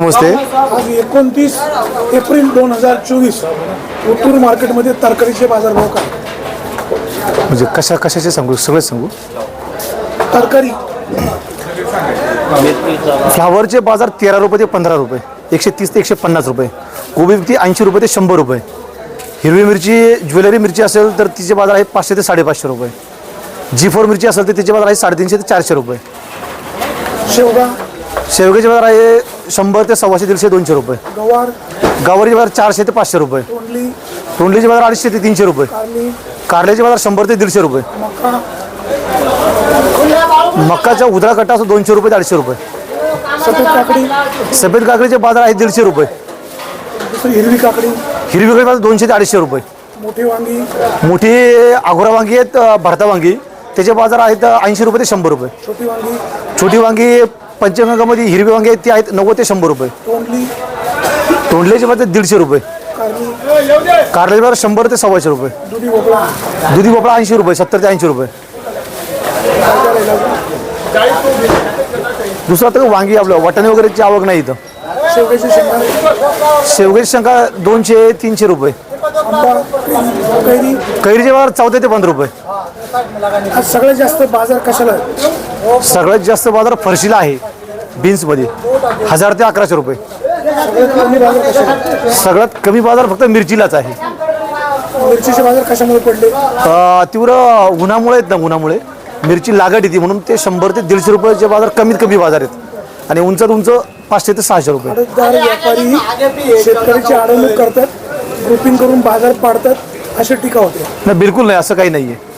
नमस्ते. आज एकोणतीस एप्रिल दोन हजार चोवीस उत्तूर मार्केटमध्ये तरकारीचे बाजारभाव काय? म्हणजे कशा कशाचे सांगू? सगळेच सांगू? तरकारी. फ्लावरचे बाजार तेरा रुपये ते पंधरा रुपये एकशे तीस ते एकशे पन्नास रुपये कोबी ती ऐंशी रुपये ते शंभर रुपये. हिरवी मिरची ज्वेलरी मिरची असेल तर तिचे बाजार आहेत पाचशे ते साडेपाचशे रुपये. जी फोर मिरची असेल तर तिचे बाजार आहे साडेतीनशे ते चारशे रुपये. शेवगा. शेवग्याचे बाजार आहे शंभर ते सव्वाशे दीडशे दोनशे रुपये. गवार. गवारीचे बाजार चारशे ते पाचशे रुपये. तोंडली. तोंडलीचे बाजार अडीचशे ते तीनशे रुपये. कारली. कारल्याचे बाजार शंभर ते दीडशे रुपये. मका. मक्काचा उधळा कट्टा असतो दोनशे रुपये ते अडीचशे रुपये. सफेद काकडी. सफेद काकडीचे बाजार आहे दीडशे रुपये. दुसरी हिरवी काकडी. हिरवी काकडी बाजार दोनशे ते अडीचशे रुपये. मोठी वांगी. मोठी आघोरा वांगी आहेत अ, भरता वांगी. त्याचे बाजार आहेत ऐंशी रुपये ते शंभर रुपये. छोटी वांगी. छोटी वांगी पंचगंगामध्ये हिरवी वांगी आहेत ती आहेत नव्वद ते शंभर रुपये. तोंडली. तोंडल्याचे बाजार दीडशे रुपये. कारली. कारल्याचे बाजार शंभर ते सव्वाशे रुपये. दुधी भोपळा. ऐंशी रुपये सत्तर ते ऐंशी रुपये. दुसरं तर वांगी आपलं वाटाणे वगैरेची आवक नाही इथं. शेवग्याची शंका दोनशे तीनशे रुपये. कैरीचे बाजार चौदा ते पंधरा रुपये. सगळ्यात जास्त बाजार कशाला? सगळ्यात जास्त बाजार फरशीला आहे. बीन्समध्ये. हजार ते अकराशे रुपये. सगळ्यात कमी बाजार फक्त मिरचीलाच आहे. मिरचीचे बाजार कशामुळे पडले? तीव्र उन्हामुळे आहेत ना उन्हामुळे. मिरची लागट येते म्हणून ते शंभर ते दीडशे रुपयाचे बाजार कमीत कमी बाजार आहेत. आणि उंचात उंच पाचशे ते सहाशे रुपये. व्यापारी शेतकऱ्याची अडवणूक करतात ग्रुपिंग करून बाजार पाडतात अशी टीका होते. नाही बिलकुल नाही असं काही नाही आहे